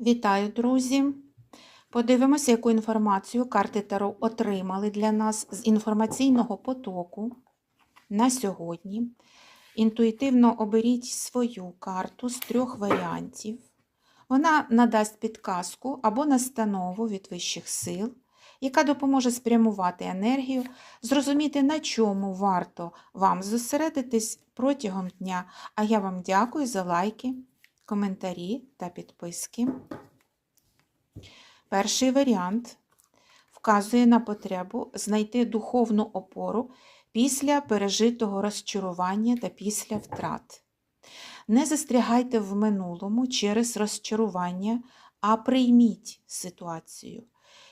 Вітаю, друзі! Подивимося, яку інформацію карти Таро отримали для нас з інформаційного потоку на сьогодні. Інтуїтивно оберіть свою карту з трьох варіантів. Вона надасть підказку або настанову від вищих сил, яка допоможе спрямувати енергію, зрозуміти, на чому варто вам зосередитись протягом дня. А я вам дякую за лайки, коментарі та підписки. Перший варіант вказує на потребу знайти духовну опору після пережитого розчарування та після втрат. Не застрягайте в минулому через розчарування, а прийміть ситуацію.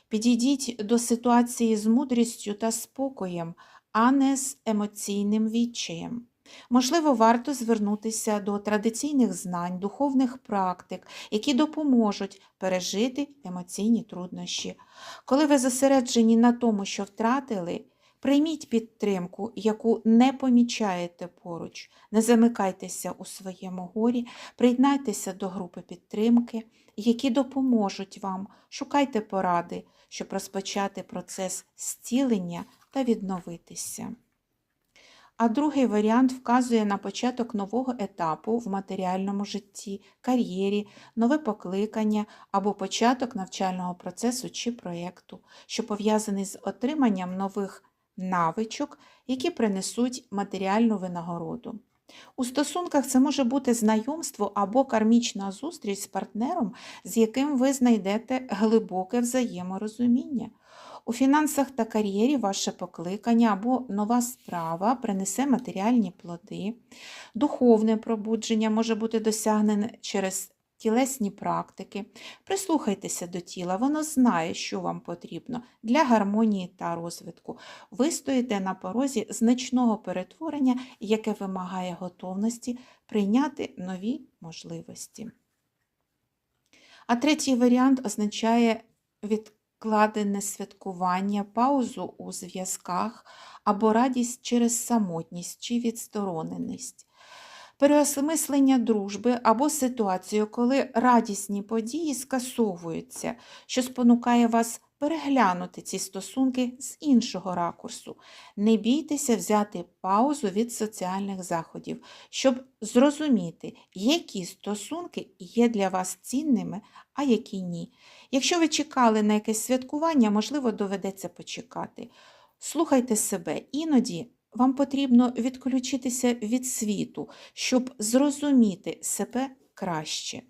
Підійдіть до ситуації з мудрістю та спокоєм, а не з емоційним відчаєм. Можливо, варто звернутися до традиційних знань, духовних практик, які допоможуть пережити емоційні труднощі. Коли ви зосереджені на тому, що втратили, прийміть підтримку, яку не помічаєте поруч. Не замикайтеся у своєму горі, приєднайтеся до групи підтримки, які допоможуть вам. Шукайте поради, щоб розпочати процес зцілення та відновитися. А другий варіант вказує на початок нового етапу в матеріальному житті, кар'єрі, нове покликання або початок навчального процесу чи проєкту, що пов'язаний з отриманням нових навичок, які принесуть матеріальну винагороду. У стосунках це може бути знайомство або кармічна зустріч з партнером, з яким ви знайдете глибоке взаєморозуміння. У фінансах та кар'єрі ваше покликання або нова справа принесе матеріальні плоди. Духовне пробудження може бути досягнене через тілесні практики. Прислухайтеся до тіла, воно знає, що вам потрібно для гармонії та розвитку. Ви стоїте на порозі значного перетворення, яке вимагає готовності прийняти нові можливості. А третій варіант означає відкладене святкування, паузу у зв'язках або радість через самотність чи відстороненість. Переосмислення дружби або ситуацію, коли радісні події скасовуються, що спонукає вас переглянути ці стосунки з іншого ракурсу. Не бійтеся взяти паузу від соціальних заходів, щоб зрозуміти, які стосунки є для вас цінними, а які ні. Якщо ви чекали на якесь святкування, можливо, доведеться почекати. Слухайте себе, іноді вам потрібно відключитися від світу, щоб зрозуміти себе краще.